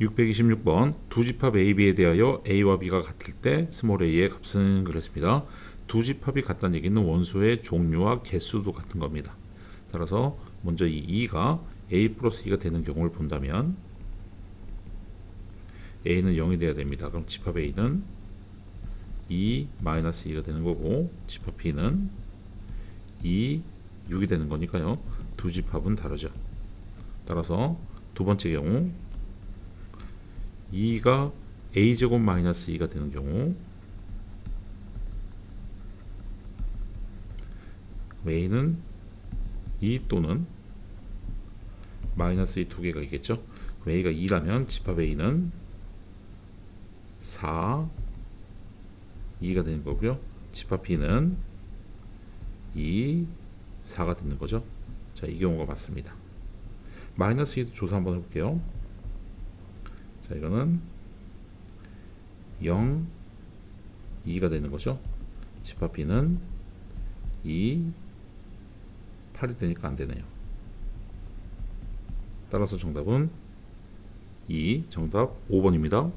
626번 두 집합 A, B에 대하여 A와 B가 같을 때 스몰 a의 값은 그랬습니다. 두 집합이 같다는 얘기는 원소의 종류와 개수도 같은 겁니다. 따라서 먼저 이 2가 A 플러스 2가 되는 경우를 본다면 A는 0이 돼야 됩니다. 그럼 집합 A는 2 마이너스 2가 되는 거고 집합 B는 2 6이 되는 거니까요. 두 집합은 다르죠. 따라서 두 번째 경우 2가 a제곱 마이너스 2가 되는 경우 a는 2 또는 마이너스 2 두 개가 있겠죠. 그럼 a가 2라면 집합 a는 4 2가 되는 거고요. 집합 b는 2 4가 되는 거죠. 자, 이 경우가 맞습니다. 마이너스 2도 조사 한번 해볼게요. 자, 이거는 0, 2가 되는 거죠. 집합 B는 2, 8이 되니까 안 되네요. 따라서 정답은 2, 정답 5번입니다.